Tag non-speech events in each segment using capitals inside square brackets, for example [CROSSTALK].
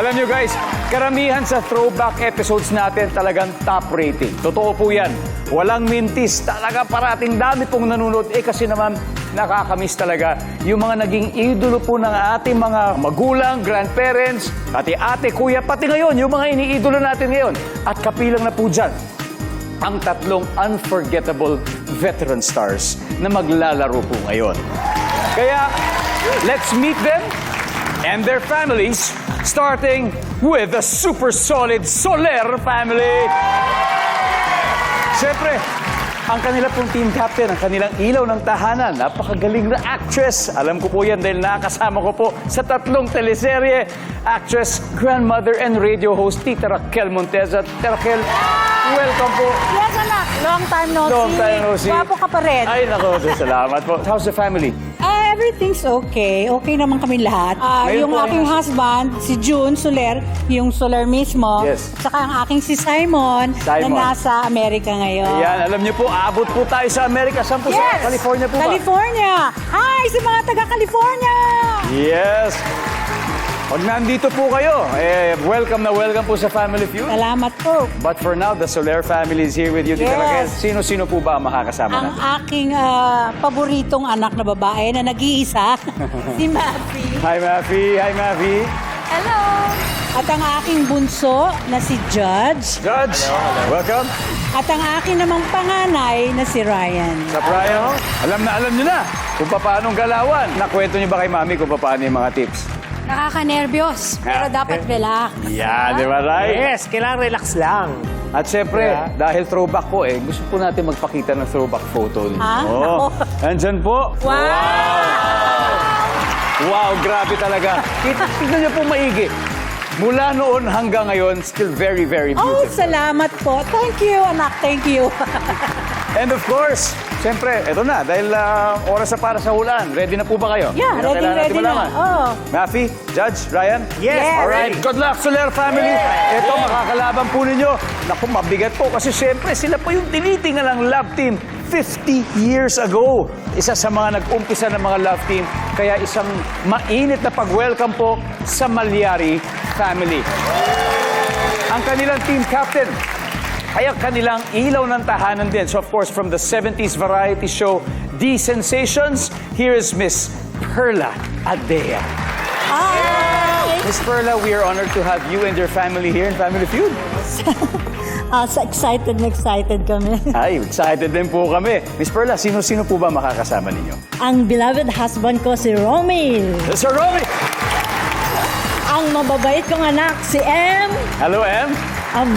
Alam nyo guys, karamihan sa throwback episodes natin talagang top rating. Totoo po yan. Walang mintis. Talaga parating dami pong nanonood. Eh kasi naman, nakakamiss talaga yung mga naging idolo po ng ating mga magulang, grandparents, pati ate, kuya, pati ngayon, yung mga iniidolo natin ngayon. At kapilang na po dyan, ang tatlong unforgettable veteran stars na maglalaro po ngayon. Kaya, let's meet them and their families, starting with the super solid Soler family. Siyempre, ang kanila pong team captain, ang kanilang ilaw ng tahanan, napakagaling na actress. Alam ko po yan dahil nakasama ko po sa tatlong teleserye. Actress, grandmother, and radio host, Tita Raquel Monteza. Tita Raquel, welcome po. Yes, anak. Long time no Long see. time no see. Gwapo ka pa rin. Ay, nako, salamat po. How's the family? Everything's okay. Okay naman kami lahat. Ah, Ngayon yung po aking husband, si June Soler, yung Soler mismo. Yes. Saka ang aking si Simon, Simon. na nasa Amerika ngayon. Ayan, alam niyo po, abot po tayo sa Amerika. Saan po? Sa! California po ba? California! Hi sa mga taga-California! Yes! Pag nandito po kayo, eh, welcome na welcome po sa Family Feud. Salamat po. But for now, the Soler family is here with you, Tita Yes. Raquel. Sino-sino po ba ang makakasama Ang natin? aking ah, paboritong anak na babae na nag-iisa, [LAUGHS] si Mappy. Hi, Mafi. Hi, Mafi. Hello! At ang aking bunso na si Judge. Judge, welcome. At ang aking namang panganay na si Ryan. Sa Brian, alam na alam niyo na kung paano galawan. Nakwento niyo ba kay Mami kung paano yung mga tips? Nakaka-nervyos, pero Ah. dapat relax. Yeah, di ba, right? Yes, kailangan relax lang. At syempre, Yeah. dahil throwback po eh, gusto po natin magpakita ng throwback photo ninyo. Ah, Oh, [LAUGHS] nako. andyan po. Wow, grabe talaga. Kita, tignan niyo po maigi. Mula noon hanggang ngayon, still very, very Oh, beautiful. salamat po. Thank you, anak. Thank you. [LAUGHS] And of course, syempre, eto na, dahil ah, oras na para sa hulaan. Ready na po ba kayo? yeah, ang ready, ready na. malaman. Oh. Mafi, Judge, Ryan? Yes, Yes. Alright, good luck, Soler family. Ito, makakalaban po ninyo. Naku, mabigat po kasi syempre sila po yung tinitingnan ng love team 50 years ago. Isa sa mga nag-umpisa ng mga love team. Kaya isang mainit na pag-welcome po sa Malyari family. Ang kanilang team captain, kaya kanilang ilaw ng tahanan din. So of course, from the 70s variety show, The Sensations, here is Miss Perla Adea. Hi! Miss Perla, we are honored to have you and your family here in Family Feud. [LAUGHS] Ah, so excited na excited kami. [LAUGHS] Ay, excited din po kami. Miss Perla, sino-sino po ba makakasama ninyo? Ang beloved husband ko si Romy. Sir Romy! Ang mababait kong anak si M. Hello, Em. Ang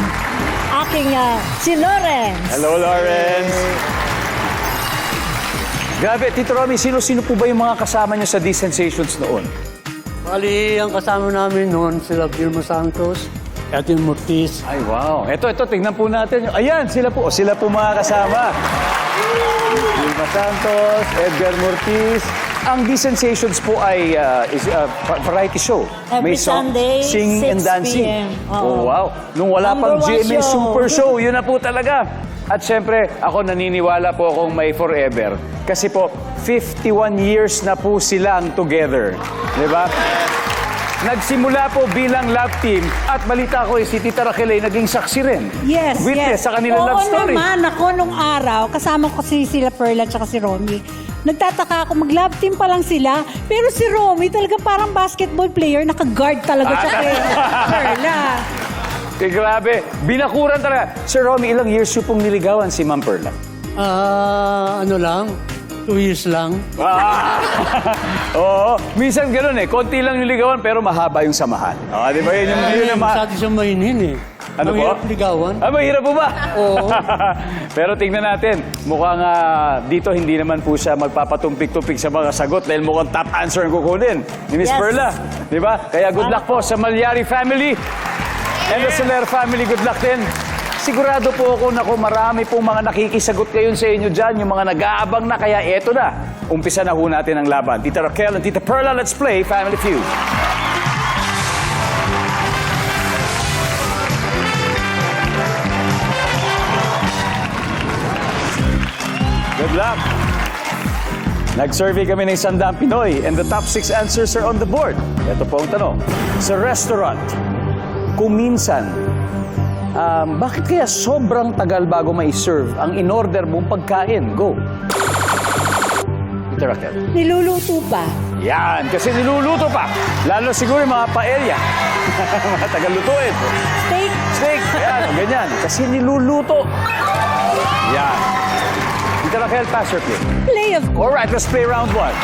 aking ah, si Lawrence. Hello, Lawrence. Grabe, Tito Romy, sino-sino po ba yung mga kasama niyo sa The Sensations noon? Bali, ang kasama namin noon, sila Vilma Santos, Edwin Mortiz. Ay, wow. Ito, ito, tignan po natin. Ayan, sila po. Sila po mga kasama. Vilma Santos, Edgar Mortiz. Ang The Sensations po ay uh, is a va- variety show. Every song, Sunday, singing and 6 dancing. p.m. Oh, wow. Nung wala pang one GMA show. Super Show, yun na po talaga. At syempre, ako naniniwala po akong may forever. Kasi po, 51 years na po silang together. Di ba? Nagsimula po bilang love team at balita ko eh, si Tita Raquel ay naging saksi rin. Yes, Witness yes. sa kanilang Oo love story. naman, ako nung araw, kasama ko si sila Perla at si Romy. Nagtataka ako, mag-love team pa lang sila. Pero si Romy talaga parang basketball player, naka-guard talaga siya [LAUGHS] Ah, kay Perla. Eh, grabe. Binakuran talaga. Sir Romy, ilang years yung pong niligawan si Ma'am Perla? Ah, ano lang, two years lang. Ah! [LAUGHS] Oo. Minsan ganun eh. Konti lang niligawan pero mahaba yung samahan. Ah, di ba? Yun yung, yun yung ma- Masyado siyang mahinin eh. Ano po? Mahirap ligawan. Ah, mahirap po ba? Oo. [LAUGHS] Pero tingnan natin, mukhang ah, dito hindi naman po siya magpapatumpik-tumpik sa mga sagot dahil mukhang top answer ang kukunin ni Miss Yes. Perla. Di ba? Kaya good luck po sa Malyari family and the Soler family. Good luck din. Sigurado po ako na kung marami pong mga nakikisagot ngayon sa inyo dyan, yung mga nag-aabang na, kaya eto na. Umpisa na ho natin ang laban. Tita Raquel and Tita Perla, let's play Family Feud. Good luck. Nag-survey kami ng Sandang Pinoy and the top six answers are on the board. Ito po ang tanong. Sa restaurant, kung minsan, um, bakit kaya sobrang tagal bago may serve ang in-order mong pagkain? Go. Raquel. Niluluto pa. Yan, kasi niluluto pa. Lalo siguro yung mga paella. [LAUGHS] mga tagal-lutuin. Steak. Steak, yan, ganyan. Kasi niluluto. Yan. Peter Raquel, pass or play? Play of Alright, let's play round one.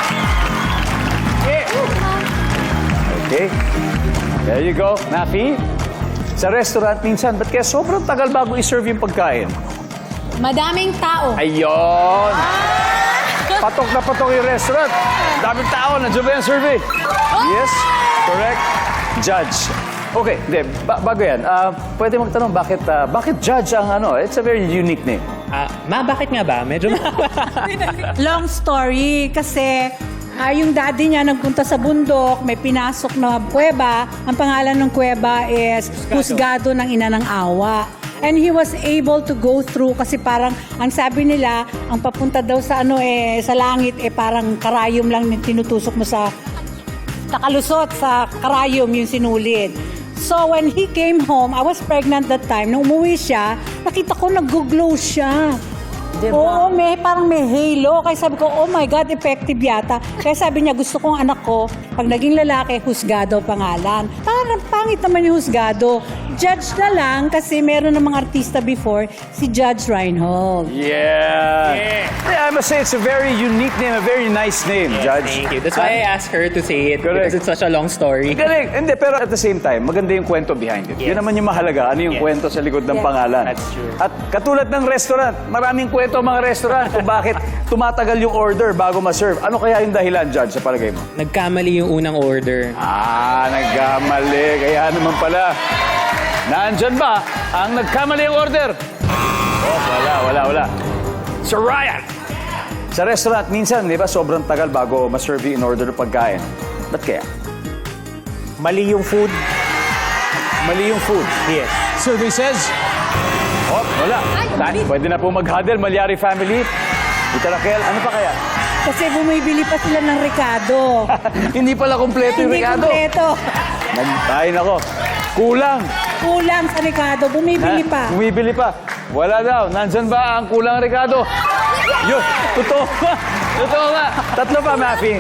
Okay. There you go. Nafi, sa restaurant minsan, ba't kaya sobrang tagal bago i-serve yung pagkain? Madaming tao. Ayun! [LAUGHS] Patok na patok yung restaurant. Daming tao, nandiyan ba yung survey? Yes, correct. Judge. Okay, hindi, ba- bago yan, ah, pwede magtanong, bakit, ah, bakit judge ang ano? It's a very unique name. Ah, ma, bakit nga ba? Medyo Long story kasi ah, yung daddy niya nagpunta sa bundok, may pinasok na kuweba. Ang pangalan ng kuweba is Husgado ng Ina ng Awa. And he was able to go through kasi parang ang sabi nila, ang papunta daw sa ano eh sa langit eh parang karayom lang na tinutusok mo sa nakalusot sa karayom yung sinulid. So when he came home, I was pregnant that time. Nung umuwi siya, nakita ko nag-glow siya. Oo, may, parang may halo. Kaya sabi ko, oh my God, effective yata. Kaya sabi niya, gusto kong anak ko, pag naging lalaki, husgado pangalan. Parang pangit naman yung husgado. Judge na lang kasi meron ng mga artista before, si Judge Reinhold. Yeah. yeah. I must say, it's a very unique name, a very nice name, Judge. Thank you. That's why I asked her to say it Correct. because it's such a long story. Galing. Hindi, pero at the same time, maganda yung kwento behind it. Yun Yes. naman yung mahalaga. Ano yung Yes. kwento sa likod ng Yes. pangalan. That's true. At katulad ng restaurant, maraming kwento ang mga restaurant kung bakit tumatagal yung order bago ma-serve. Ano kaya yung dahilan, Judge, sa palagay mo? Nagkamali yung unang order. Ah, nagkamali. Kaya naman pala. Nandyan ba ang nagkamali ang order? Oh, wala, wala, wala. Sir Ryan! Sa restaurant, minsan, di ba, sobrang tagal bago ma-serve yung in-order ng pagkain. Ba't kaya? Mali yung food. Mali yung food. Yes. Survey says... Oh, wala. Na, pwede na po mag-huddle, Malyari family. Ita Raquel, ano pa kaya? Kasi bumibili pa sila ng Ricardo. [LAUGHS] Hindi pala kompleto yung Hindi Ricardo. kompleto. Nag- Ay, nako. Kulang. Kulang sa Ricardo, bumibili Na- pa. Bumibili pa. Wala daw. Nandyan ba ang kulang Ricardo? Yun. Totoo nga. Totoo nga. Tatlo pa, Mafi.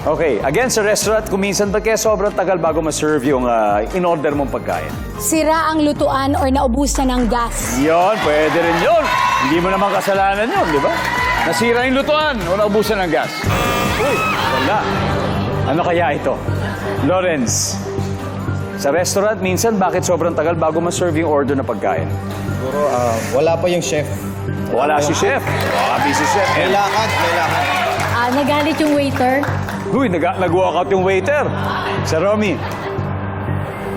Okay. Again, sa restaurant, kung minsan ba kaya sobrang tagal bago ma-serve yung ah, in-order mong pagkain? Sira ang lutuan or naubusan ng gas. Yon, pwede rin yun. Hindi mo naman kasalanan yun, di ba? Nasira yung lutuan o naubusan ng gas. Uy, wala. Ano kaya ito? Lawrence, sa restaurant, minsan bakit sobrang tagal bago ma-serve yung order na pagkain? Siguro, ah, wala pa yung chef. Wala si chef. Wala busy chef. May lakad, may lakad. Ah, nagalit yung waiter. Uy, nag- nag-walk out yung waiter. Sa Romy,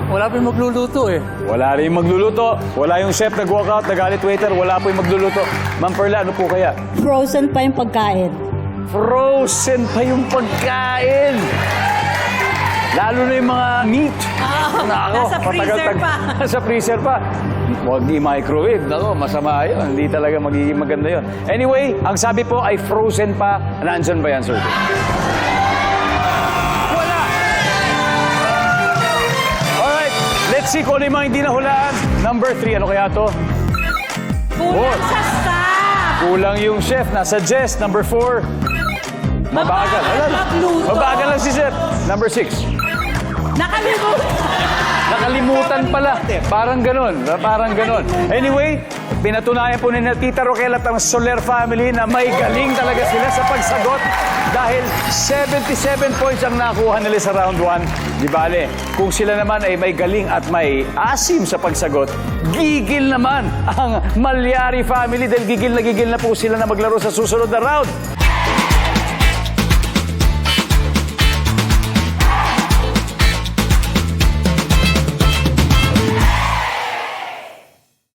Wala pa yung magluluto eh. wala rin yung magluluto. Wala yung chef nag-walk out, nagalit waiter, wala po yung magluluto. Ma'am Perla, ano po kaya? Frozen pa yung pagkain. Frozen pa yung pagkain. Lalo na yung mga meat. Nako, nasa freezer pa. [LAUGHS] nasa freezer pa. Huwag i-microwave. Nako, masama yun. Hindi talaga magiging maganda yun. Anyway, ang sabi po ay frozen pa. Nandyan ba yan, sir? Wala! Alright, let's see kung ano yung mga hindi nahulaan. Number three, ano kaya to? Kulang sa staff. Kulang yung chef. Nasa Jess. Number four. Mabagal. Wala na. Magluto. Mabagal lang si chef. Number six. Nakalimutan. Nakalimutan pala. Parang ganun. Parang ganun. Anyway, pinatunayan po ni Tita Roquel at ang Soler family na may galing talaga sila sa pagsagot dahil 77 points ang nakuha nila sa round 1. Di bale, kung sila naman ay may galing at may asim sa pagsagot, gigil naman ang Malyari family dahil gigil na gigil na po sila na maglaro sa susunod na round.